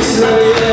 Gençlere